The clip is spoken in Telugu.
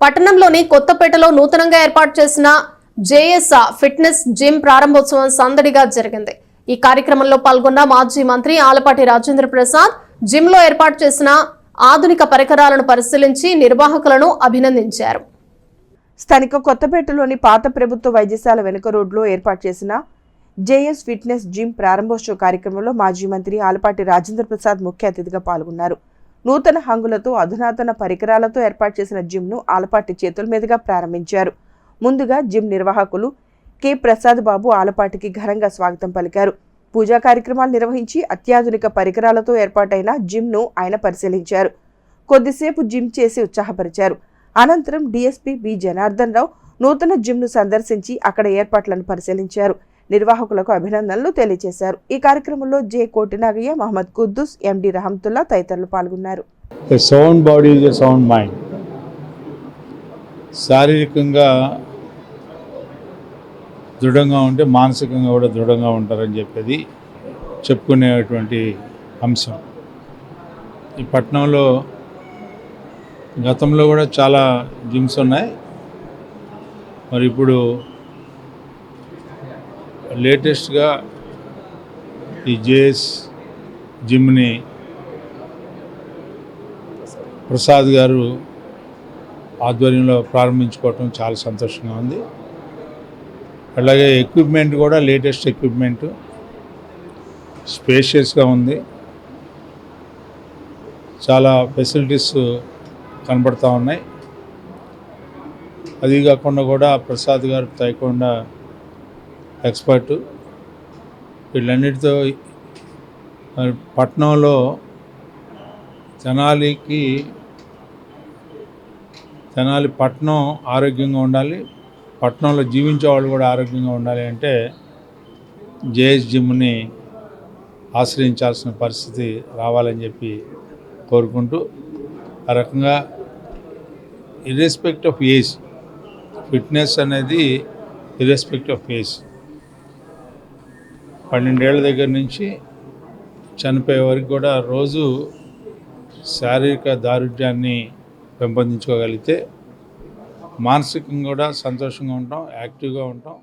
పట్టణంలోని కొత్తపేటలో నూతనంగా ఏర్పాటు చేసిన జేఎస్ ఫిట్నెస్ జిమ్ ప్రారంభోత్సవం సందడిగా జరిగింది. ఈ కార్యక్రమంలో పాల్గొన్న మాజీ మంత్రి ఆలపాటి రాజేంద్ర ప్రసాద్ జిమ్లో ఏర్పాటు చేసిన ఆధునిక పరికరాలను పరిశీలించి నిర్వాహకులను అభినందించారు. స్థానిక కొత్తపేటలోని పాత ప్రభుత్వ వైద్యశాల వెనుక రోడ్లో ఏర్పాటు చేసిన జేఎస్ ఫిట్నెస్ జిమ్ ప్రారంభోత్సవ కార్యక్రమంలో మాజీ మంత్రి ఆలపాటి రాజేంద్ర ప్రసాద్ ముఖ్య అతిథిగా పాల్గొన్నారు. నూతన హంగులతో అధునాతన పరికరాలతో ఏర్పాటు చేసిన జిమ్ను ఆలపాటి చేతుల మీదుగా ప్రారంభించారు. ముందుగా జిమ్ నిర్వాహకులు కె. ప్రసాద్ బాబు ఆలపాటికి ఘనంగా స్వాగతం పలికారు. పూజా కార్యక్రమాలు నిర్వహించి అత్యాధునిక పరికరాలతో ఏర్పాటైన జిమ్ను ఆయన పరిశీలించారు. కొద్దిసేపు జిమ్ చేసి ఉత్సాహపరిచారు. అనంతరం డీఎస్పీ బి. జనార్దన్ రావు నూతన జిమ్ను సందర్శించి అక్కడ ఏర్పాట్లను పరిశీలించారు. నిర్వాహకులకు అభినందనలు తెలియజేశారు. ఈ కార్యక్రమంలో జె. కోటినాగయ్య మహమ్మద్ కుద్దూస్ ఎండి రహమతుల్లా తదితరులు పాల్గొన్నారు. సౌండ్ బాడీ సౌండ్ మైండ్ శారీరకంగా దృఢంగా ఉంటే మానసికంగా కూడా దృఢంగా ఉంటారని చెప్పేది చెప్పుకునేటువంటి అంశం. ఈ పట్టణంలో గతంలో కూడా చాలా జిమ్స్ ఉన్నాయి. మరి ఇప్పుడు లేటెస్ట్గా ఈ జేఎస్ జిమ్ని ప్రసాద్ గారు ఆధ్వర్యంలో ప్రారంభించుకోవటం చాలా సంతోషంగా ఉంది. అలాగే ఎక్విప్మెంట్ కూడా లేటెస్ట్ ఎక్విప్మెంట్ స్పేషియస్గా ఉంది. చాలా ఫెసిలిటీస్ కనబడతా ఉన్నాయి. అది కాకుండా కూడా ప్రసాద్ గారు తగ్గకుండా ఎక్స్పర్టు. వీళ్ళన్నిటితో పట్టణంలో పట్నంలో తెనాలికి తెనాలి పట్నం ఆరోగ్యంగా ఉండాలి. పట్నంలో జీవించే వాళ్ళు కూడా ఆరోగ్యంగా ఉండాలి అంటే జేఎస్ జిమ్ని ఆశ్రయించాల్సిన పరిస్థితి రావాలని చెప్పి కోరుకుంటూ ఆ రకంగా ఇర్రెస్పెక్ట్ ఆఫ్ ఏజ్ ఫిట్నెస్ అనేది ఇర్రెస్పెక్ట్ ఆఫ్ ఏజ్. పన్నెండేళ్ళ దగ్గర నుంచి చనిపోయే వరకు కూడా రోజు శారీరక దారుఢ్యాన్ని పెంపొందించుకోగలిగితే మానసికంగా కూడా సంతోషంగా ఉంటాం యాక్టివ్గా ఉంటాం.